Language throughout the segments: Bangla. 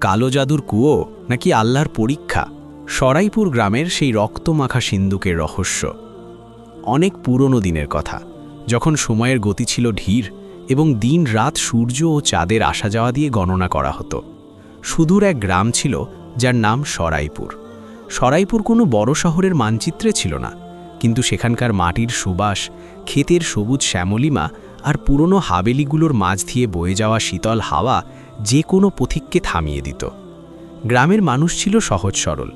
কালো জাদুর কুয়ো নাকি আল্লাহর পরীক্ষা? সরাইপুর গ্রামের সেই রক্তমাখা সিন্দুকের রহস্য। অনেক পুরনো দিনের কথা। যখন সময়ের গতি ছিল ধীর এবং দিন রাত সূর্য ও চাঁদের আসা যাওয়া দিয়ে গণনা করা হতো। সুদূর এক গ্রাম ছিল যার নাম সরাইপুর। সরাইপুর কোনো বড় শহরের মানচিত্রে ছিল না। কিন্তু সেখানকার মাটির সুবাস, ক্ষেতের সবুজ শ্যামলিমা আর পুরনো হাবেলিগুলোর মাঝ দিয়ে বয়ে যাওয়া শীতল হাওয়া যে কোনো পথিককে থামিয়ে দিত। গ্রামের মানুষ ছিল সহজ সরল।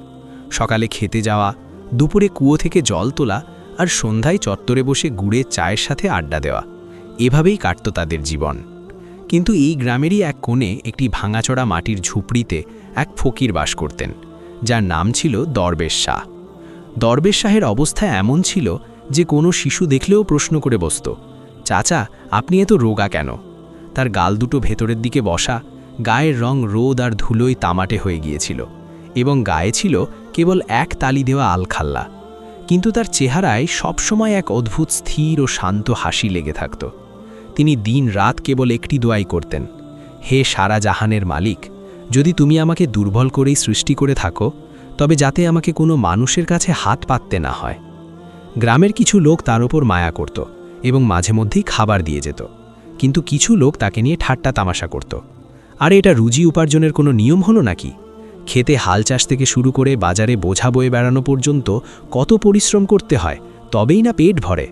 সকালে খেতে যাওয়া, দুপুরে কুয়ো থেকে জল তোলা আর সন্ধ্যায় চত্বরে বসে গুড়ের চায়ের সাথে আড্ডা দেওয়া, এভাবেই কাটত তাদের জীবন। কিন্তু এই গ্রামেরই এক কোণে একটি ভাঙাচড়া মাটির ঝুপড়িতে এক ফকির বাস করতেন, যার নাম ছিল দরবেশ শাহ। দরবেশ শাহের অবস্থা এমন ছিল যে কোনো শিশু দেখলেও প্রশ্ন করে বসত, চাচা, আপনি এত রোগা কেন? তার গাল দুটো ভেতরের দিকে বসা গায়ের রং রোদ আর ধুলোয় তামাটে হয়ে গিয়েছিল, এবং গায়ে ছিল কেবল এক তালি দেওয়া আলখাল্লা। কিন্তু তার চেহারায় সবসময় এক অদ্ভুত স্থির ও শান্ত হাসি লেগে থাকত। তিনি দিন রাত কেবল একটি দোয়াই করতেন, হে সারা জাহানের মালিক, যদি তুমি আমাকে দুর্বল করেই সৃষ্টি করে থাকো, তবে যাতে আমাকে কোনো মানুষের কাছে হাত পাততে না হয়। গ্রামের কিছু লোক তার ওপর মায়া করত এবং মাঝে মধ্যেই খাবার দিয়ে যেত, কিন্তু কিছু লোক তাকে নিয়ে ঠাট্টা তামাশা করত। আর এটা রুজি উপার্জনের কোনো নিয়ম হলো নাকি? খেতে হাল চাষ থেকে শুরু করে বাজারে বোঝা বয়ে বেড়ানো পর্যন্ত কত পরিশ্রম করতে হয়, তবেই না পেট ভরে।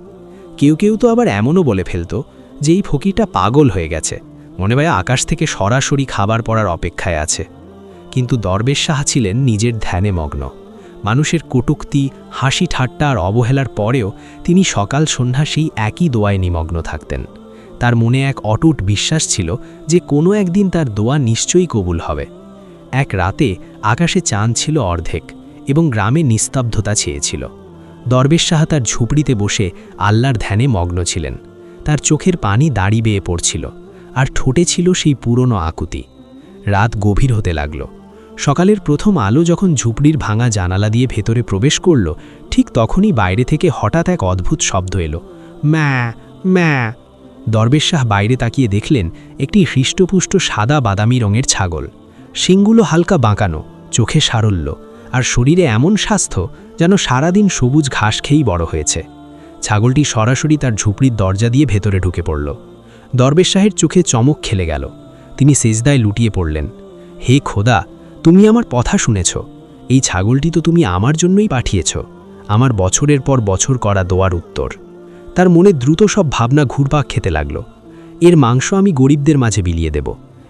কেউ কেউ তো আবার এমনও বলে ফেলত যে এই ফকিরটা পাগল হয়ে গেছে। মনে হয় আকাশ থেকে সরাসরি খাবার পড়ার অপেক্ষায় আছে। কিন্তু দরবেশ সাহা ছিলেন নিজের ধ্যানে মগ্ন। মানুষের কটুক্তি, হাসি ঠাট্টা আর অবহেলার পরেও তিনি সকাল সন্ধ্যা সেই একই দোয়ায় নিমগ্ন থাকতেন। তার মনে এক অটুট বিশ্বাস ছিল যে কোনো একদিন তার দোয়া নিশ্চয়ই কবুল হবে। এক রাতে আকাশে চাঁদ ছিল অর্ধেক এবং গ্রামে নিস্তব্ধতা ছেয়েছিল। দরবেশ সাহা তার ঝুপড়িতে বসে আল্লাহর ধ্যানে মগ্ন ছিলেন। তার চোখের পানি দাড়ি বেয়ে পড়ছিল আর ঠোঁটে ছিল সেই পুরনো আকুতি। রাত গভীর হতে লাগল। সকালের প্রথম আলো যখন ঝুপড়ির ভাঙা জানালা দিয়ে ভেতরে প্রবেশ করল, ঠিক তখনই বাইরে থেকে হঠাৎ এক অদ্ভুত শব্দ এলো। ম্যা ম্যা দরবেশ শাহ বাইরে তাকিয়ে দেখলেন একটি হৃষ্টপুষ্ট সাদা বাদামি রঙের ছাগল। শিংগুলো হালকা বাঁকানো, চোখে সারল্য, আর শরীরে এমন স্বাস্থ্য যেন সারাদিন সবুজ ঘাস খেয়েই বড় হয়েছে। ছাগলটি সরাসরি তার ঝুপড়ির দরজা দিয়ে ভেতরে ঢুকে পড়ল। দরবেশ শাহের চোখে চমক খেলে গেল। তিনি সেজদায় লুটিয়ে পড়লেন, হে খোদা, তুমি আমার কথা শুনেছ। এই ছাগলটি তো তুমি আমার জন্যই পাঠিয়েছ। আমার বছরের পর বছর করা দোয়ার উত্তর। তার মনে দ্রুত সব ভাবনা ঘুরপাক খেতে লাগল। এর মাংস আমি গরিবদের মাঝে বিলিয়ে দেব।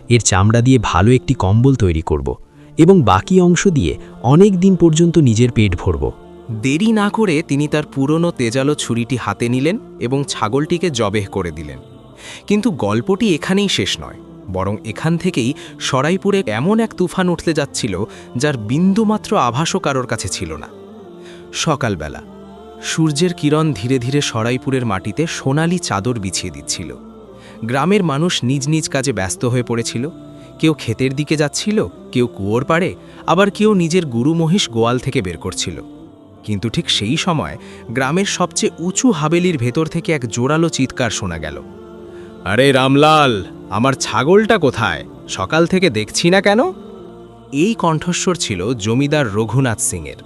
এর চামড়া দিয়ে ভালো একটি কম্বল তৈরি করব এবং বাকি অংশ দিয়ে অনেক দিন পর্যন্ত নিজের পেট ভরব। দেরি না করে তিনি তার পুরনো তেজালো ছুরিটি হাতে নিলেন এবং ছাগলটিকে জবেহ করে দিলেন। কিন্তু গল্পটি এখানেই শেষ নয়, বরং এখান থেকেই সরাইপুরে এমন এক তুফান উঠতে যাচ্ছিল যার বিন্দুমাত্র আভাসও কারোর কাছে ছিল না। সকালবেলা সূর্যের কিরণ ধীরে ধীরে সরাইপুরের মাটিতে সোনালি চাদর বিছিয়ে দিচ্ছিল। গ্রামের মানুষ নিজ নিজ কাজে ব্যস্ত হয়ে পড়েছিল। কেউ ক্ষেতের দিকে যাচ্ছিল, কেউ কুয়োর পাড়ে, আবার কেউ নিজের গুরু মহিষ গোয়াল থেকে বের করছিল। কিন্তু ঠিক সেই সময় গ্রামের সবচেয়ে উঁচু হাবেলির ভেতর থেকে এক জোরালো চিৎকার শোনা গেল। আরে রামলাল, আমার ছাগলটা কোথায়? সকাল থেকে দেখছি না কেন? এই কণ্ঠস্বর ছিল জমিদার রঘুনাথ সিংয়ের,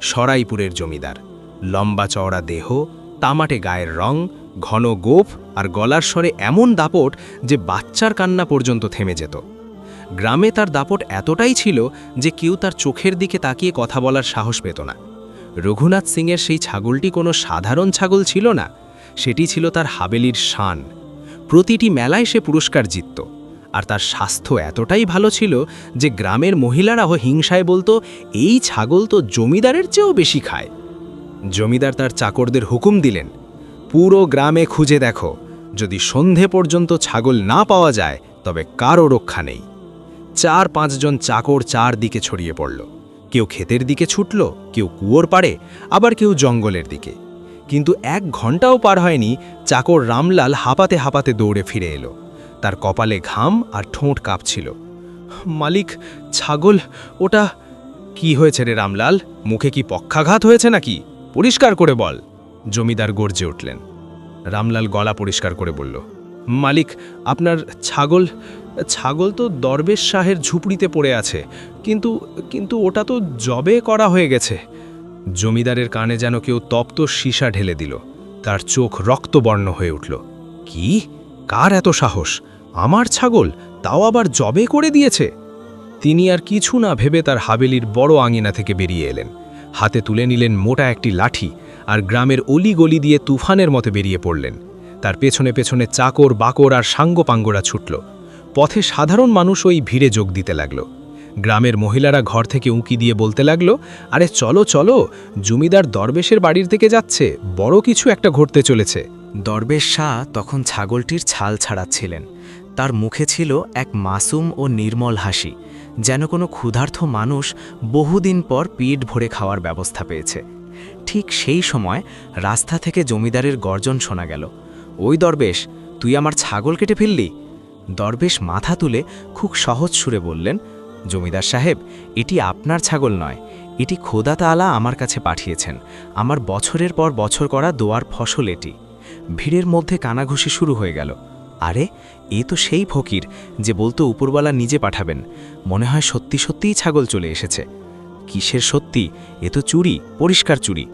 সরাইপুরের জমিদার। লম্বা চওড়া দেহ, তামাটে গায়ের রং, ঘন গোফ আর গলার স্বরে এমন দাপট যে বাচ্চার কান্না পর্যন্ত থেমে যেত। গ্রামে তার দাপট এতটাই ছিল যে কেউ তার চোখের দিকে তাকিয়ে কথা বলার সাহস পেত না। রঘুনাথ সিংয়ের সেই ছাগলটি কোনো সাধারণ ছাগল ছিল না, সেটি ছিল তার হাবেলির শান। প্রতিটি মেলায় সে পুরস্কার জিতত, আর তার স্বাস্থ্য এতটাই ভালো ছিল যে গ্রামের মহিলারাও হিংসায় বলতো, এই ছাগল তো জমিদারের চেয়েও বেশি খায়। জমিদার তার চাকরদের হুকুম দিলেন, পুরো গ্রামে খুঁজে দেখো, যদি সন্ধে পর্যন্ত ছাগল না পাওয়া যায়, তবে কারও রক্ষা নেই। চার পাঁচজন চাকর চার দিকে ছড়িয়ে পড়ল। কেউ ক্ষেতের দিকে ছুটল, কেউ কুয়োর পাড়ে, আবার কেউ জঙ্গলের দিকে। কিন্তু এক ঘন্টাও পার হয়নি, চাকর রামলাল হাঁপাতে হাঁপাতে দৌড়ে ফিরে এলো। তার কপালে ঘাম আর ঠোঁট কাঁপছিল। মালিক, ছাগল, ওটা কি হয়েছে রে রামলাল? মুখে কি পক্ষাঘাত হয়েছে নাকি? পরিষ্কার করে বল। জমিদার গর্জে উঠলেন। রামলাল গলা পরিষ্কার করে বলল, মালিক, আপনার ছাগল ছাগল তো দরবেশ শাহের ঝুপড়িতে পড়ে আছে, কিন্তু কিন্তু ওটা তো জবে করা হয়ে গেছে। জমিদারের কানে যেন কেউ তপ্ত সীসা ঢেলে দিল। তার চোখ রক্তবর্ণ হয়ে উঠল, কি? কার এত সাহস? আমার ছাগল? তাও আবার জবে করে দিয়েছে? তিনি আর কিছু না ভেবে তার হাবেলির বড় আঙিনা থেকে বেরিয়ে এলেন। হাতে তুলে নিলেন মোটা একটি লাঠি আর গ্রামের অলি গলি দিয়ে তুফানের মতো বেরিয়ে পড়লেন। তার পেছনে পেছনে চাকর, বাকর আর সাঙ্গপাঙ্গরা ছুটল। পথে সাধারণ মানুষ ওই ভিড়ে যোগ দিতে লাগল। গ্রামের মহিলারা ঘর থেকে উঁকি দিয়ে বলতে লাগল, আরে চলো চলো, জমিদার দরবেশের বাড়ির থেকে যাচ্ছে, বড় কিছু একটা ঘটতে চলেছে। দরবেশ শাহ তখন ছাগলটির ছাল ছাড়াচ্ছিলেন। তার মুখে ছিল এক মাসুম ও নির্মল হাসি। যেন কোনো ক্ষুধার্থ মানুষ বহুদিন পর পিঠ ভরে খাওয়ার ব্যবস্থা পেয়েছে। ঠিক সেই সময় রাস্তা থেকে জমিদারের গর্জন শোনা গেল। ওই দরবেশ, তুই আমার ছাগল কেটে ফেললি? দরবেশ মাথা তুলে খুব সহজ সুরে বললেন, জমিদার সাহেব, এটি আপনার ছাগল নয়। এটি খোদা তাআলা আমার কাছে পাঠিয়েছেন। আমার বছরের পর বছর করা দোয়ার ফসল এটি। ভিড়ের মধ্যে কানাঘুষি শুরু হয়ে গেল। আরে, এ তো সেই ফকির যে বলতো উপরওয়ালা নিজে পাঠাবেন। মনে হয় সত্যি সত্যিই ছাগল চলে এসেছে। কিসের সত্যি? এ তো চুরি, পরিষ্কার চুরি।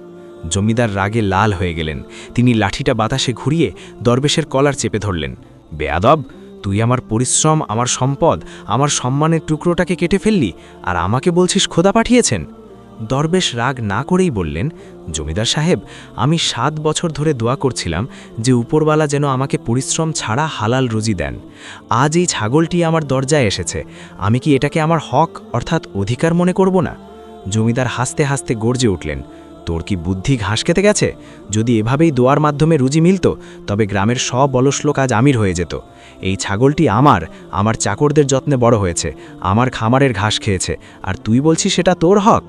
জমিদার রাগে লাল হয়ে গেলেন। তিনি লাঠিটা বাতাসে ঘুরিয়ে দরবেশের কলার চেপে ধরলেন। বেয়াদব, তুই আমার পরিশ্রম, আমার সম্পদ, আমার সম্মানের টুকরোটাকে কেটে ফেললি, আর আমাকে বলছিস খোদা পাঠিয়েছেন? দরবেশ রাগ না করেই বললেন, জমিদার সাহেব, আমি সাত বছর ধরে দোয়া করছিলাম যে উপরওয়ালা যেন আমাকে পরিশ্রম ছাড়া হালাল রুজি দেন। আজ এই ছাগলটি আমার দরজায় এসেছে। আমি কি এটাকে আমার হক অর্থাৎ অধিকার মনে করব না? জমিদার হাসতে হাসতে গর্জে উঠলেন, তোর কি বুদ্ধি ঘাস খেতে গেছে? যদি এভাবেই দোয়ার মাধ্যমে রুজি মিলত, তবে গ্রামের সব অলস লোক আজ আমির হয়ে যেত। এই ছাগলটি আমার আমার চাকরদের যত্নে বড় হয়েছে, আমার খামারের ঘাস খেয়েছে, আর তুই বলছিস সেটা তোর হক?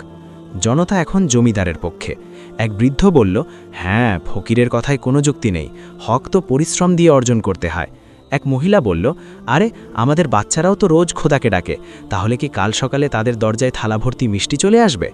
জনতা এখন জমিদারের পক্ষে। এক বৃদ্ধ বলল হ্যাঁ ফকিরের কথায় কোনো যুক্তি নেই। হক তো পরিশ্রম দিয়ে অর্জন করতে হয়। এক মহিলা বলল, আরে, আমাদের বাচ্চারাও তো রোজ খোদাকে ডাকে। তাহলে কি কাল সকালে তাদের দরজায় থালা ভর্তি মিষ্টি চলে আসবে?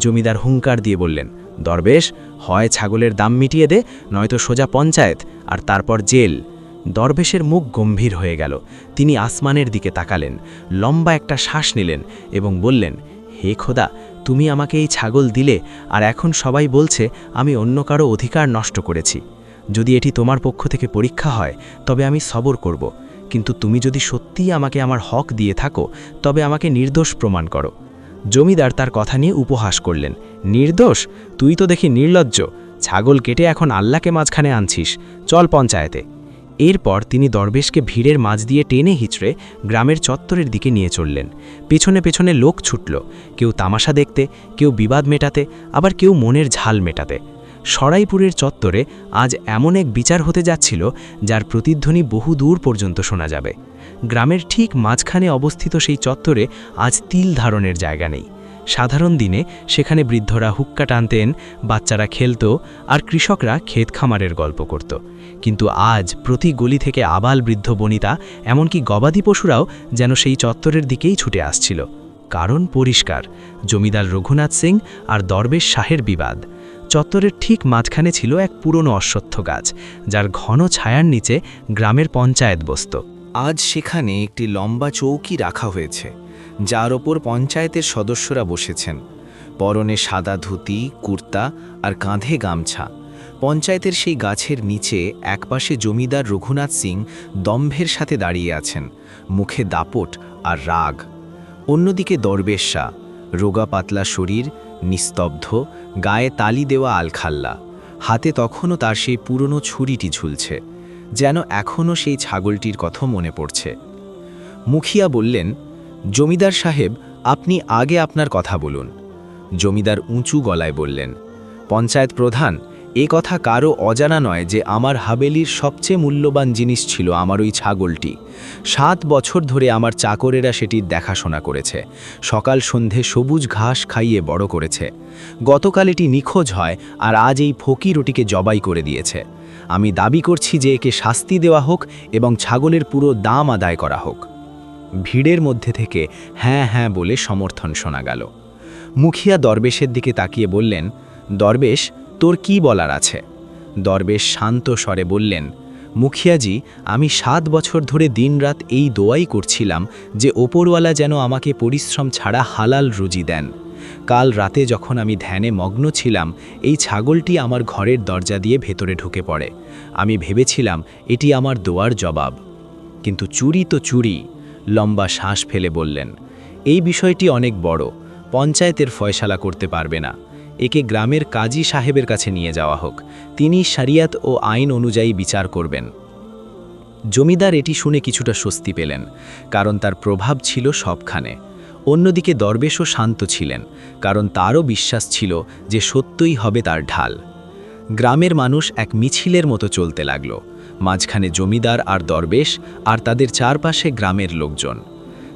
জমিদার হুঙ্কার দিয়ে বললেন, দরবেশ, হয় ছাগলের দাম মিটিয়ে দে, নয়তো সোজা পঞ্চায়েত, আর তারপর জেল। দরবেশের মুখ গম্ভীর হয়ে গেল। তিনি আসমানের দিকে তাকালেন, লম্বা একটা শ্বাস নিলেন এবং বললেন, হে খোদা তুমি আমাকে এই ছাগল দিলে, আর এখন সবাই বলছে, আমি অন্য কারও অধিকার নষ্ট করেছি। যদি এটি তোমার পক্ষ থেকে পরীক্ষা হয়, তবে আমি সবর করব। কিন্তু তুমি যদি সত্যিই আমাকে আমার হক দিয়ে থাকো, তবে আমাকে নির্দোষ প্রমাণ করো। জমিদার তার কথা নিয়ে উপহাস করলেন। নির্দোষ? তুই তো দেখি নির্লজ্জ। ছাগল কেটে এখন আল্লাহকে মাঝখানে আনছিস। চল পঞ্চায়েতে। এরপর তিনি দরবেশকে ভিড়ের মাঝ দিয়ে টেনে হিচড়ে গ্রামের চত্বরের দিকে নিয়ে চললেন। পেছনে পেছনে লোক ছুটল, কেউ তামাশা দেখতে, কেউ বিবাদ মেটাতে, আবার কেউ মনের ঝাল মেটাতে। সরাইপুরের চত্বরে আজ এমন এক বিচার হতে যাচ্ছিল, যার প্রতিধ্বনি বহু দূর পর্যন্ত শোনা যাবে। গ্রামের ঠিক মাঝখানে অবস্থিত সেই চত্বরে আজ তিল ধারণের জায়গা নেই। সাধারণ দিনে সেখানে বৃদ্ধরা হুক্কা টানতেন, বাচ্চারা খেলত আর কৃষকরা ক্ষেত খামারের গল্প করত। কিন্তু আজ প্রতি গলি থেকে আবাল বৃদ্ধ বনিতা, এমনকি গবাদি পশুরাও যেন সেই চত্বরের দিকেই ছুটে আসছিল। কারণ পরিষ্কার, জমিদার রঘুনাথ সিং আর দরবেশ শাহের বিবাদ। চত্বরের ঠিক মাঝখানে ছিল এক পুরনো অশ্বত্থ গাছ, যার ঘন ছায়ার নিচে গ্রামের পঞ্চায়েত বসত। আজ সেখানে একটি লম্বা চৌকি রাখা হয়েছে। যার ওপর পঞ্চায়েতের সদস্যরা বসেছেন। পরনে সাদা ধুতি, কুর্তা আর কাঁধে গামছা। পঞ্চায়েতের সেই গাছের নিচে একপাশে জমিদার রঘুনাথ সিং দম্ভের সাথে দাঁড়িয়ে আছেন, মুখে দাপট আর রাগ। অন্যদিকে দরবেশ শাহ, রোগা পাতলা শরীর, নিস্তব্ধ, গায়ে তালি দেওয়া আলখাল্লা। হাতে তখনও তার সেই পুরনো ছুরিটি ঝুলছে, যেন এখনও সেই ছাগলটির কথা মনে পড়ছে। মুখিয়া বললেন জমিদার সাহেব, আপনি আগে আপনার কথা বলুন। জমিদার উঁচু গলায় বললেন, পঞ্চায়েত প্রধান, এ কথা কারও অজানা নয় যে আমার হাবেলির সবচেয়ে মূল্যবান জিনিস ছিল আমার ওই ছাগলটি। সাত বছর ধরে আমার চাকরেরা সেটির দেখাশোনা করেছে। সকাল সন্ধে সবুজ ঘাস খাইয়ে বড় করেছে। গতকাল এটি নিখোঁজ হয় আর আজ এই ফকির ওটিকে জবাই করে দিয়েছে। আমি দাবি করছি যে একে শাস্তি দেওয়া হোক এবং ছাগলের পুরো দাম আদায় করা হোক। ভিড়ের মধ্যে থেকে হ্যাঁ হ্যাঁ বলে সমর্থন শোনা গেল। মুখিয়া দরবেশের দিকে তাকিয়ে বললেন, দরবেশ, তোর কি বলার আছে? দরবেশ শান্ত স্বরে বললেন, মুখিয়াজি, আমি সাত বছর ধরে দিনরাত এই দোয়াই করছিলাম যে ওপরওয়ালা যেন আমাকে পরিশ্রম ছাড়া হালাল রুজি দেন। কাল রাতে যখন আমি ধ্যানে মগ্ন ছিলাম, এই ছাগলটি আমার ঘরের দরজা দিয়ে ভেতরে ঢুকে পড়ে। আমি ভেবেছিলাম, এটি আমার দোয়ার জবাব। কিন্তু চুরি তো চুরি লম্বা শ্বাস ফেলে বললেন, এই বিষয়টি অনেক বড়, পঞ্চায়েতের ফয়সালা করতে পারবে না। একে গ্রামের কাজী সাহেবের কাছে নিয়ে যাওয়া হোক। তিনি শরিয়াত ও আইন অনুযায়ী বিচার করবেন। জমিদার এটি শুনে কিছুটা স্বস্তি পেলেন, কারণ তার প্রভাব ছিল সবখানে। অন্যদিকে দরবেশও শান্ত ছিলেন, কারণ তারও বিশ্বাস ছিল যে সত্যই হবে তার ঢাল। গ্রামের মানুষ এক মিছিলের মতো চলতে লাগল। মাঝখানে জমিদার আর দরবেশ আর তাদের চারপাশে গ্রামের লোকজন।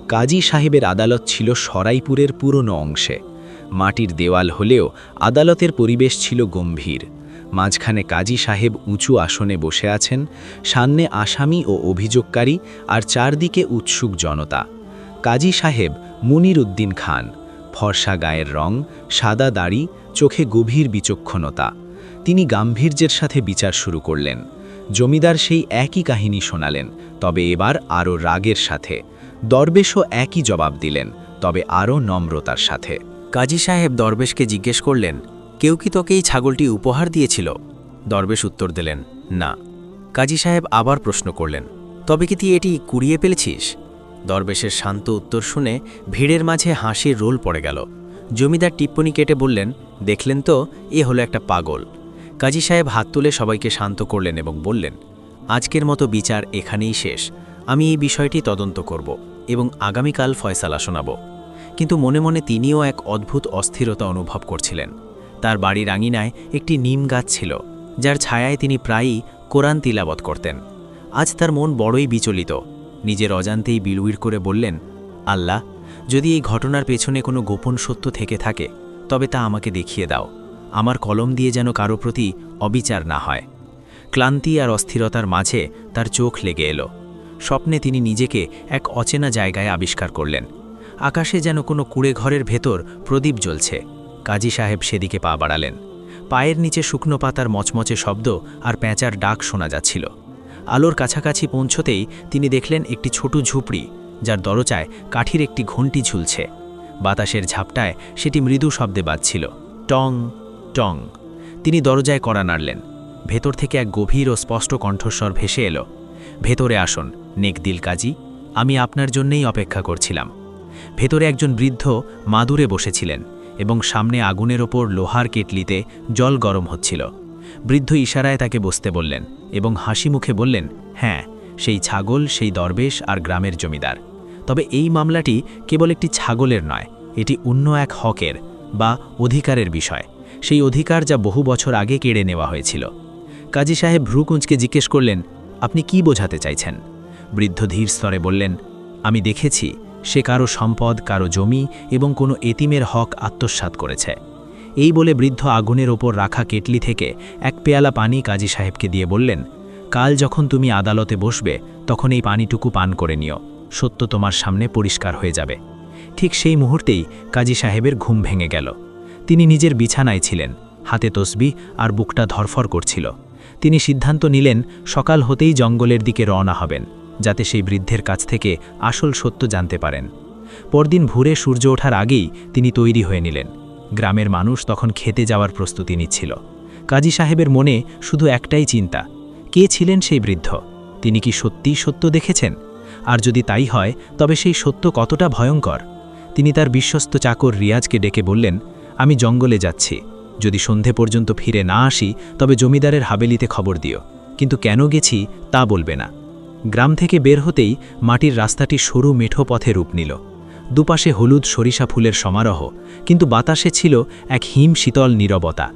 কাজী সাহেবের আদালত ছিল সরাইপুরের পুরনো অংশে। মাটির দেওয়াল হলেও আদালতের পরিবেশ ছিল গম্ভীর। মাঝখানে কাজী সাহেব উঁচু আসনে বসে আছেন, সামনে আসামি ও অভিযোগকারী আর চারদিকে উৎসুক জনতা। কাজী সাহেব মুনির উদ্দিন খান, ফর্সা গায়ের রং, সাদা দাড়ি, চোখে গভীর বিচক্ষণতা। তিনি গাম্ভীর্যের সাথে বিচার শুরু করলেন। জমিদার সেই একই কাহিনী শোনালেন, তবে এবার আরও রাগের সাথে। দরবেশও একই জবাব দিলেন, তবে আরও নম্রতার সাথে। কাজী সাহেব দরবেশকে জিজ্ঞেস করলেন, কেউ কি তোকে এই ছাগলটি উপহার দিয়েছিল? দরবেশ উত্তর দিলেন, না। কাজী সাহেব আবার প্রশ্ন করলেন, তবে কি তুই এটি কুড়িয়ে পেলেছিস দরবেশের শান্ত উত্তর শুনে ভিড়ের মাঝে হাসির রোল পড়ে গেল। জমিদার টিপ্পনি কেটে বললেন, দেখলেন তো, এ হলো একটা পাগল। কাজী সাহেব হাত তুলে সবাইকে শান্ত করলেন এবং বললেন, আজকের মতো বিচার এখানেই শেষ। আমি এই বিষয়টি তদন্ত করব এবং আগামীকাল ফয়সালা শোনাব। কিন্তু মনে মনে তিনিও এক অদ্ভুত অস্থিরতা অনুভব করছিলেন। তার বাড়ির আঙিনায় একটি নিম গাছ ছিল, যার ছায়ায় তিনি প্রায়ই কোরআন তিলাবত করতেন। আজ তার মন বড়ই বিচলিত। নিজের অজান্তেই বিলুইর করে বললেন, আল্লাহ, যদি এই ঘটনার পেছনে কোনো গোপন সত্য থেকে থাকে, তবে তা আমাকে দেখিয়ে দাও। আমার কলম দিয়ে যেন কারও প্রতি অবিচার না হয়। ক্লান্তি আর অস্থিরতার মাঝে তার চোখ লেগে এলো। স্বপ্নে তিনি নিজেকে এক অচেনা জায়গায় আবিষ্কার করলেন। আকাশে যেন কোনো কুড়ে ঘরের ভেতর প্রদীপ জ্বলছে। কাজী সাহেব সেদিকে পা বাড়ালেন। পায়ের নিচে শুকনো পাতার মচমচে শব্দ আর প্যাঁচার ডাক শোনা যাচ্ছিল। আলোর কাছাকাছি পৌঁছতেই তিনি দেখলেন একটি ছোট ঝুপড়ি, যার দরজায় কাঠির একটি ঘণ্টি ঝুলছে। বাতাসের ঝাপটায় সেটি মৃদু শব্দে বাজছিল। টং টং। তিনি দরজায় কড়া নাড়লেন। ভেতর থেকে এক গভীর ও স্পষ্ট কণ্ঠস্বর ভেসে এলো। ভেতরে আসুন নেকদিল কাজী। আমি আপনার জন্যেই অপেক্ষা করছিলাম। ভেতরে একজন বৃদ্ধ মাদুরে বসেছিলেন এবং সামনে আগুনের ওপর লোহার কেটলিতে জল গরম হচ্ছিল। বৃদ্ধ ইশারায় তাকে বসতে বললেন এবং হাসি মুখে বললেন হ্যাঁ সেই ছাগল, সেই দরবেশ আর গ্রামের জমিদার। তবে এই মামলাটি কেবল একটি ছাগলের নয়, এটি অন্য এক হকের বা অধিকারের বিষয়। সেই অধিকার যা বহু বছর আগে কেড়ে নেওয়া হয়েছিল। কাজী সাহেব ভ্রুকুঞ্জকে জিজ্ঞেস করলেন, আপনি কি বোঝাতে চাইছেন? বৃদ্ধ ধীর স্তরে বললেন, আমি দেখেছি, সে কারও সম্পদ, কারও জমি এবং কোনো এতিমের হক আত্মসাৎ করেছে। এই বলে বৃদ্ধ আগুনের ওপর রাখা কেটলি থেকে এক পেয়ালা পানি কাজী সাহেবকে দিয়ে বললেন, কাল যখন তুমি আদালতে বসবে, তখন এই পানিটুকু পান করে নিও। সত্য তোমার সামনে পরিষ্কার হয়ে যাবে। ঠিক সেই মুহূর্তেই কাজী সাহেবের ঘুম ভেঙে গেল। তিনি নিজের বিছানায় ছিলেন, হাতে তসবি আর বুকটা ধরফর করছিল। তিনি সিদ্ধান্ত নিলেন, সকাল হতেই জঙ্গলের দিকে রওনা হবেন, যাতে সেই বৃদ্ধের কাছ থেকে আসল সত্য জানতে পারেন। পরদিন ভোরে সূর্য ওঠার আগেই তিনি তৈরি হয়ে নিলেন। গ্রামের মানুষ তখন খেতে যাওয়ার প্রস্তুতি নিচ্ছিল। কাজী সাহেবের মনে শুধু একটাই চিন্তা, কে ছিলেন সেই বৃদ্ধ? তিনি কি সত্যিই সত্য দেখেছেন? আর যদি তাই হয়, তবে সেই সত্য কতটা ভয়ঙ্কর? তিনি তার বিশ্বস্ত চাকর রিয়াজকে ডেকে বললেন আমি জঙ্গলে যাচ্ছি। যদি সন্ধে পর্যন্ত ফিরে না আসি, তবে জমিদারের হাবেলিতে খবর দিও। কিন্তু কেন গেছি, তা বলবে না। গ্রাম থেকে বের হতেই মাটির রাস্তাটি সরু মেঠো পথে রূপ নিল। দুপাশে হলুদ সরিষা ফুলের সমারোহ, কিন্তু বাতাসে ছিল এক হিম শীতল নীরবতা।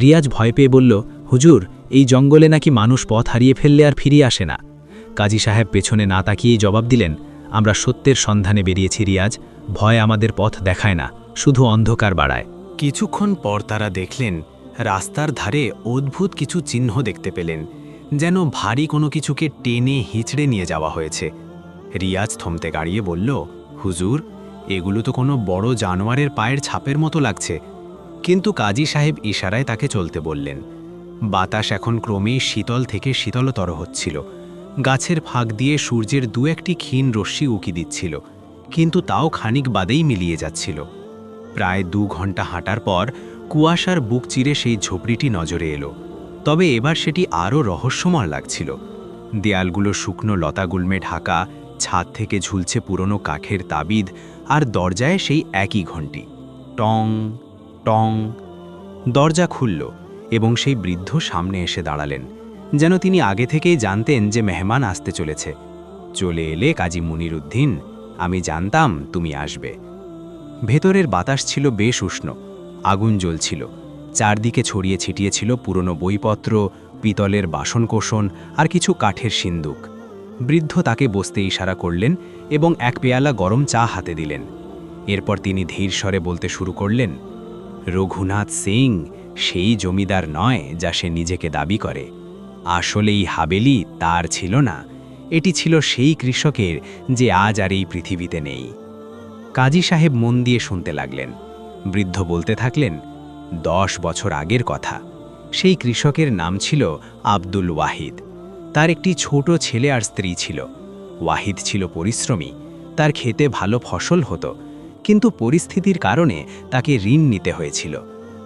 রিয়াজ ভয় পেয়ে বলল, হুজুর, এই জঙ্গলে নাকি মানুষ পথ হারিয়ে ফেললে আর ফিরিয়ে আসে না? কাজী সাহেব পেছনে না তাকিয়েই জবাব দিলেন, আমরা সত্যের সন্ধানে বেরিয়েছি রিয়াজ। ভয় আমাদের পথ দেখায় না, শুধু অন্ধকার বাড়ায়। কিছুক্ষণ পর তারা দেখলেন, রাস্তার ধারে অদ্ভুত কিছু চিহ্ন দেখতে পেলেন, যেন ভারী কোনো কিছুকে টেনে হিঁচড়ে নিয়ে যাওয়া হয়েছে। রিয়াজ থমতে গাড়িয়ে বলল, হুজুর, এগুলো তো কোনো বড় জানোয়ারের পায়ের ছাপের মতো লাগছে। কিন্তু কাজী সাহেব ইশারায় তাকে চলতে বললেন, বাতাস এখন ক্রমেই শীতল থেকে শীতলতর হচ্ছিল। গাছের ফাঁক দিয়ে সূর্যের দু একটি ক্ষীণ রশ্মি উকি দিচ্ছিল, কিন্তু তাও খানিক বাদেই মিলিয়ে যাচ্ছিল। প্রায় দু ঘণ্টা হাঁটার পর কুয়াশার বুক চিরে সেই ঝোপড়িটি নজরে এলো। তবে এবার সেটি আরও রহস্যময় লাগছিল। দেয়ালগুলো শুকনো লতাগুল্মে ঢাকা, ছাদ থেকে ঝুলছে পুরনো কাঠের তাবিদ আর দরজায় সেই একই ঘণ্টি। টং টং। দরজা খুলল এবং সেই বৃদ্ধ সামনে এসে দাঁড়ালেন, যেন তিনি আগে থেকেই জানতেন যে মেহমান আসতে চলেছে। চলে এলে কাজী মুনিরুদ্দিন, আমি জানতাম তুমি আসবে। ভেতরের বাতাস ছিল বেশ উষ্ণ, আগুন জ্বলছিল, চারদিকে ছড়িয়ে ছিটিয়েছিল পুরনো বইপত্র, পিতলের বাসনকোষণ আর কিছু কাঠের সিন্দুক। বৃদ্ধ তাকে বসতে ইশারা করলেন এবং এক পেয়ালা গরম চা হাতে দিলেন। এরপর তিনি ধীর স্বরে বলতে শুরু করলেন, রঘুনাথ সিং, সেই জমিদার নয় যা সে নিজেকে দাবি করে। আসলে এই হাবেলি তার ছিল না, এটি ছিল সেই কৃষকের যে আজ আর এই পৃথিবীতে নেই। কাজী সাহেব মন দিয়ে শুনতে লাগলেন। বৃদ্ধ বলতে থাকলেন, দশ বছর আগের কথা। সেই কৃষকের নাম ছিল আব্দুল ওয়াহিদ। তার একটি ছোট ছেলে আর স্ত্রী ছিল। ওয়াহিদ ছিল পরিশ্রমী, তার খেতে ভালো ফসল হতো, কিন্তু পরিস্থিতির কারণে তাকে ঋণ নিতে হয়েছিল।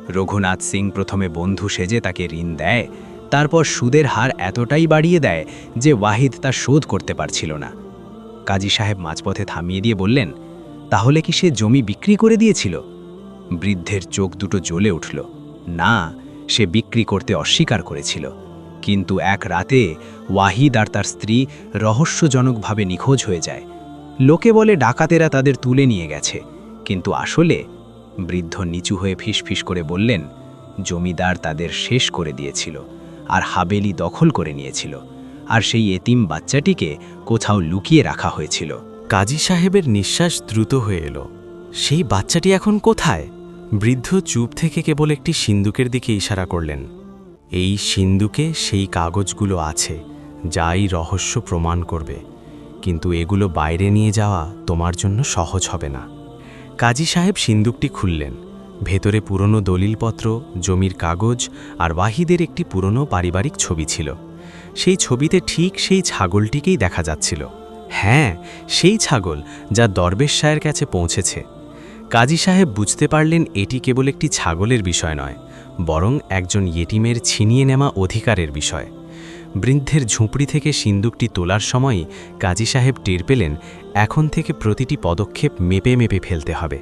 রঘুনাথ সিং প্রথমে বন্ধু সেজে তাকে ঋণ দেয়, তারপর সুদের হার এতটাই বাড়িয়ে দেয় যে ওয়াহিদ তা শোধ করতে পারছিল না। কাজী সাহেব মাঝপথে থামিয়ে দিয়ে বললেন তাহলে কি সে জমি বিক্রি করে দিয়েছিল? বৃদ্ধের চোখ দুটো জ্বলে উঠল। না, সে বিক্রি করতে অস্বীকার করেছিল। কিন্তু এক রাতে ওয়াহিদ আর তার স্ত্রী রহস্যজনকভাবে নিখোঁজ হয়ে যায়। লোকে বলে ডাকাতেরা তাদের তুলে নিয়ে গেছে। কিন্তু আসলে বৃদ্ধ নিচু হয়ে ফিসফিস করে বললেন, জমিদার তাদের শেষ করে দিয়েছিল আর হাবেলি দখল করে নিয়েছিল। আর সেই এতিম বাচ্চাটিকে কোথাও লুকিয়ে রাখা হয়েছিল। কাজী সাহেবের নিঃশ্বাস দ্রুত হয়ে এলো। সেই বাচ্চাটি এখন কোথায়? বৃদ্ধ চুপ থেকে কেবল একটি সিন্দুকের দিকে ইশারা করলেন। এই সিন্দুকে সেই কাগজগুলো আছে, যাই রহস্য প্রমাণ করবে। কিন্তু এগুলো বাইরে নিয়ে যাওয়া তোমার জন্য সহজ হবে না। কাজী সাহেব সিন্দুকটি খুললেন। ভেতরে পুরনো দলিলপত্র, জমির কাগজ আর ওয়াহিদের একটি পুরনো পারিবারিক ছবি ছিল। সেই ছবিতে ঠিক সেই ছাগলটিকেই দেখা যাচ্ছিল। হ্যাঁ সেই ছাগল যা দরবেশ শাহের কাছে পৌঁছেছে। কাজী সাহেব বুঝতে পারলেন এটি কেবল একটি ছাগলের বিষয় নয়, বরং একজন ইয়েটিমের ছিনিয়ে নেওয়া অধিকারের বিষয়। বৃদ্ধের ঝুঁপড়ি থেকে সিন্দুকটি তোলার সময়ই কাজী সাহেব টের পেলেন, এখন থেকে প্রতিটি পদক্ষেপ মেপে মেপে ফেলতে হবে।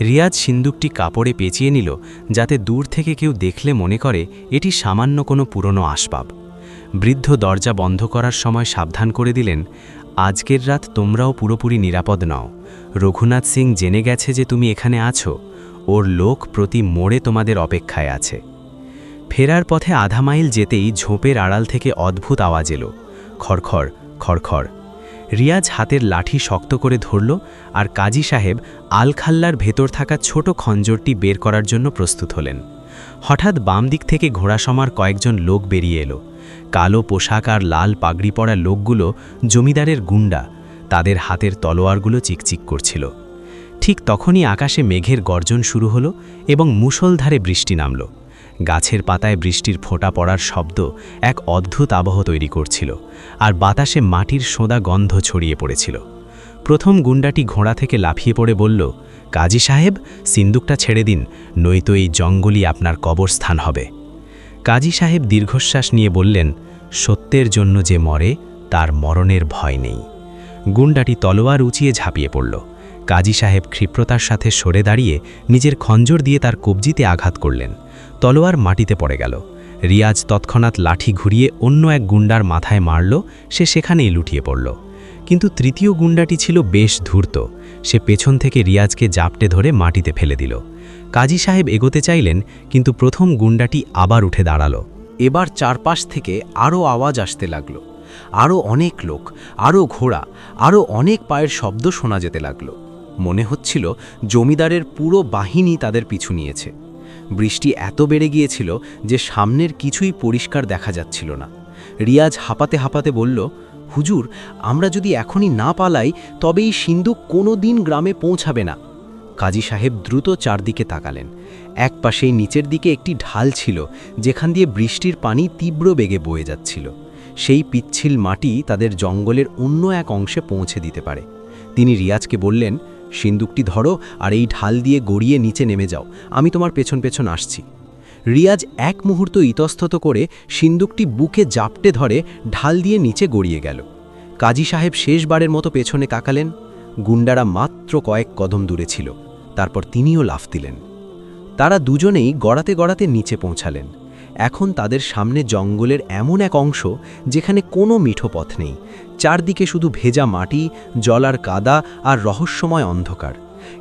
রিয়াজ সিন্দুকটি কাপড়ে পেঁচিয়ে নিল, যাতে দূর থেকে কেউ দেখলে মনে করে এটি সামান্য কোনো পুরনো আসবাব। বৃদ্ধ দরজা বন্ধ করার সময় সাবধান করে দিলেন আজকের রাত তোমরাও পুরোপুরি নিরাপদ নও। রঘুনাথ সিং জেনে গেছে যে তুমি এখানে আছো। ওর লোক প্রতি মোড়ে তোমাদের অপেক্ষায় আছে। ফেরার পথে আধা মাইল যেতেই ঝোপের আড়াল থেকে অদ্ভুত আওয়াজ এলো। খড়খড় খড়খড়। রিয়াজ হাতের লাঠি শক্ত করে ধরল আর কাজী সাহেব আলখাল্লার ভেতর থাকা ছোট খঞ্জরটি বের করার জন্য প্রস্তুত হলেন। হঠাৎ বাম দিক থেকে ঘোড়াসমার কয়েকজন লোক বেরিয়ে এলো। কালো পোশাক আর লাল পাগড়ি পরা লোকগুলো জমিদারের গুন্ডা, তাদের হাতের তলোয়ারগুলো চিকচিক করছিল। ঠিক তখনই আকাশে মেঘের গর্জন শুরু হলো এবং মুষলধারে বৃষ্টি নামল। গাছের পাতায় বৃষ্টির ফোঁটা পড়ার শব্দ এক অদ্ভুত আবহ তৈরি করছিল, আর বাতাসে মাটির সোঁদা গন্ধ ছড়িয়ে পড়েছিল। প্রথম গুন্ডাটি ঘোড়া থেকে লাফিয়ে পড়ে বলল, কাজী সাহেব, সিন্দুকটা ছেড়ে দিন, নয়তো এই জঙ্গলই আপনার কবরস্থান হবে। কাজী সাহেব দীর্ঘশ্বাস নিয়ে বললেন, সত্যের জন্য যে মরে, তার মরণের ভয় নেই। গুন্ডাটি তলোয়ার উঁচিয়ে ঝাঁপিয়ে পড়ল। কাজী সাহেব ক্ষিপ্রতার সাথে সরে দাঁড়িয়ে নিজের খঞ্জর দিয়ে তার কবজিতে আঘাত করলেন। তলোয়ার মাটিতে পড়ে গেল। রিয়াজ তৎক্ষণাৎ লাঠি ঘুরিয়ে অন্য এক গুন্ডার মাথায় মারল, সে সেখানেই লুটিয়ে পড়ল। কিন্তু তৃতীয় গুন্ডাটি ছিল বেশ ধূর্ত। সে পেছন থেকে রিয়াজকে জাপটে ধরে মাটিতে ফেলে দিল। কাজী সাহেব এগোতে চাইলেন, কিন্তু প্রথম গুন্ডাটি আবার উঠে দাঁড়াল। এবার চারপাশ থেকে আরও আওয়াজ আসতে লাগল। আরও অনেক লোক, আরও ঘোড়া, আরও অনেক পায়ের শব্দ শোনা যেতে লাগল। মনে হচ্ছিল জমিদারের পুরো বাহিনী তাদের পিছু নিয়েছে। বৃষ্টি এত বেড়ে গিয়েছিল যে সামনের কিছুই পরিষ্কার দেখা যাচ্ছিল না। রিয়াজ হাঁপাতে হাঁপাতে বলল হুজুর, আমরা যদি এখনই না পালাই তবে এই সিন্ধুক কোনো দিন গ্রামে পৌঁছাবে না। কাজী সাহেব দ্রুত চারদিকে তাকালেন। এক পাশেই নিচের দিকে একটি ঢাল ছিল, যেখান দিয়ে বৃষ্টির পানি তীব্র বেগে বয়ে যাচ্ছিল। সেই পিচ্ছিল মাটি তাদের জঙ্গলের অন্য এক অংশে পৌঁছে দিতে পারে। তিনি রিয়াজকে বললেন সিন্দুকটি ধরো আর এই ঢাল দিয়ে গড়িয়ে নিচে নেমে যাও। আমি তোমার পেছন পেছন আসছি। রিয়াজ এক মুহূর্ত ইতস্তত করে সিন্দুকটি বুকে জাপটে ধরে ঢাল দিয়ে নিচে গড়িয়ে গেল। কাজী সাহেব শেষবারের মতো পেছনে কাকালেন গুন্ডারা মাত্র কয়েক কদম দূরে ছিল। তারপর তিনিও লাফ দিলেন। তারা দুজনেই গড়াতে গড়াতে নিচে পৌঁছালেন। এখন তাদের সামনে জঙ্গলের এমন এক অংশ যেখানে কোনো মিঠো পথ নেই। চারদিকে শুধু ভেজা মাটি জলার কাদা আর রহস্যময় অন্ধকার।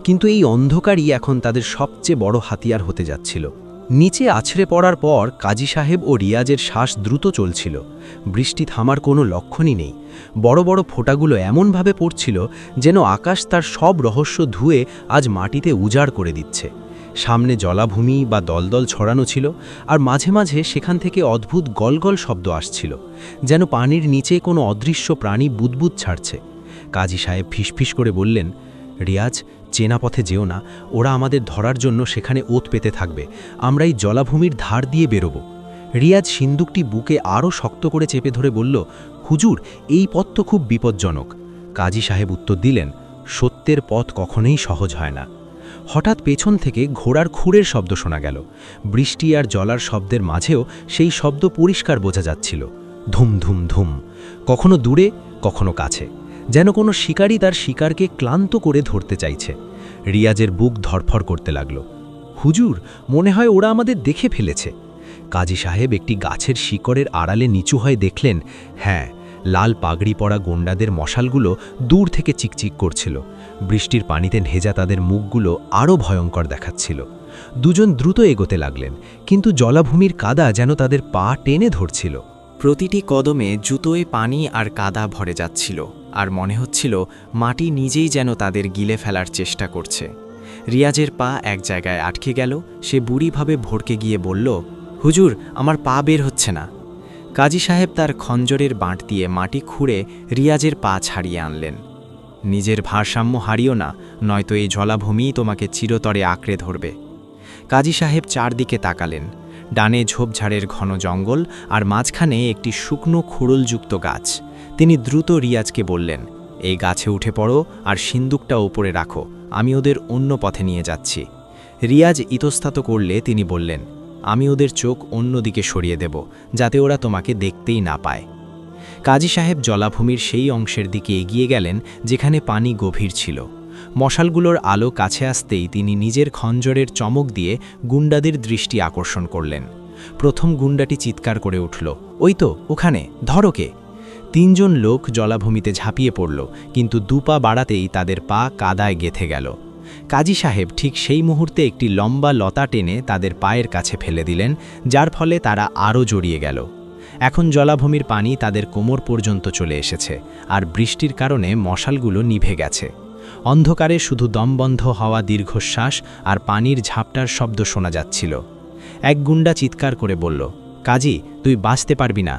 কিন্তু এই অন্ধকারই এখন তাদের সবচেয়ে বড় হাতিয়ার হতে যাচ্ছিল। নিচে আছড়ে পড়ার পর কাজী সাহেব ও রিয়াজের শ্বাস দ্রুত চলছিল। বৃষ্টি থামার কোনো লক্ষণই নেই। বড় বড় ফোঁটাগুলো এমনভাবে পড়ছিল যেন আকাশ তার সব রহস্য ধুয়ে আজ মাটিতে উজাড় করে দিচ্ছে। সামনে জলাভূমি বা দলদল ছড়ানো ছিল আর মাঝে মাঝে সেখান থেকে অদ্ভুত গলগল শব্দ আসছিল, যেন পানির নিচে কোনো অদৃশ্য প্রাণী বুদবুদ ছাড়ছে। কাজী সাহেব ফিসফিস করে বললেন, রিয়াজ চেনা পথে যেও না, ওরা আমাদের ধরার জন্য সেখানে ওত পেতে থাকবে। আমরা এই জলাভূমির ধার দিয়ে বেরোব। রিয়াজ সিন্দুকটি বুকে আরও শক্ত করে চেপে ধরে বলল, হুজুর, এই পথ তো খুব বিপজ্জনক। কাজী সাহেব উত্তর দিলেন, সত্যের পথ কখনোই সহজ হয় না। হঠাৎ পেছন থেকে ঘোড়ার খুঁড়ের শব্দ শোনা গেল। বৃষ্টি আর জলার শব্দের মাঝেও সেই শব্দ পরিষ্কার বোঝা যাচ্ছিল। ধুম ধুম ধুম। কখনো দূরে, কখনো কাছে। যেন কোনো শিকারী তার শিকারকে ক্লান্ত করে ধরতে চাইছে। রিয়াজের বুক ধরফর করতে লাগল। হুজুর, মনে হয় ওরা আমাদের দেখে ফেলেছে। কাজী সাহেব একটি গাছের শিকড়ের আড়ালে নিচু হয়ে দেখলেন হ্যাঁ লাল পাগড়ি পরা গোন্ডাদের মশালগুলো দূর থেকে চিকচিক করছিল। বৃষ্টির পানিতে ভেজা তাদের মুখগুলো আরও ভয়ঙ্কর দেখাচ্ছিল। দুজন দ্রুত এগোতে লাগলেন, কিন্তু জলাভূমির কাদা যেন তাদের পা টেনে ধরছিল। প্রতিটি কদমে জুতোয় পানি আর কাদা ভরে যাচ্ছিল। আর মনে হচ্ছিল মাটি নিজেই যেন তাদের গিলে ফেলার চেষ্টা করছে। রিয়াজের পা এক জায়গায় আটকে গেল, সে বুড়িভাবে ভরকে গিয়ে বলল, হুজুর, আমার পা বের হচ্ছে না। কাজী সাহেব তার খঞ্জরের বাঁট দিয়ে মাটি খুঁড়ে রিয়াজের পা ছাড়িয়ে আনলেন। নিজের ভারসাম্য হারিও না, নয়তো এই জলাভূমিই তোমাকে চিরতরে আঁকড়ে ধরবে। কাজী সাহেব চারদিকে তাকালেন। ডানে ঝোপঝাড়ের ঘন জঙ্গল আর মাঝখানে একটি শুকনো খুড়লযুক্ত গাছ। তিনি দ্রুত রিয়াজকে বললেন, এই গাছে উঠে পড়ো আর সিন্দুকটা ওপরে রাখো, আমি ওদের অন্য পথে নিয়ে যাচ্ছি। রিয়াজ ইতস্তত করলে তিনি বললেন, আমি ওদের চোখ অন্যদিকে সরিয়ে দেব, যাতে ওরা তোমাকে দেখতেই না পায়। কাজী সাহেব জলাভূমির সেই অংশের দিকে এগিয়ে গেলেন, যেখানে পানি গভীর ছিল। মশালগুলোর আলো কাছে আসতেই তিনি নিজের খঞ্জরের চমক দিয়ে গুন্ডাদের দৃষ্টি আকর্ষণ করলেন। প্রথম গুন্ডাটি চিৎকার করে উঠল, ওই তো, ওখানে ধরকে তিনজন লোক জলাভূমিতে ঝাঁপিয়ে পড়ল, কিন্তু দুপা বাড়াতেই তাদের পা কাদায় গেথে গেল। কাজী সাহেব ঠিক সেই মুহূর্তে একটি লম্বা লতা টেনে তাদের পায়ের কাছে ফেলে দিলেন, যার ফলে তারা আরও জড়িয়ে গেল। এখন জলাভূমির পানি তাদের কোমর পর্যন্ত চলে এসেছে, আর বৃষ্টির কারণে মশালগুলো নিভে গেছে। অন্ধকারে শুধু দমবন্ধ হওয়া দীর্ঘশ্বাস আর পানির ঝাপটার শব্দ শোনা যাচ্ছিল। এক গুন্ডা চিৎকার করে বলল, কাজী, তুই বাঁচতে পারবি না।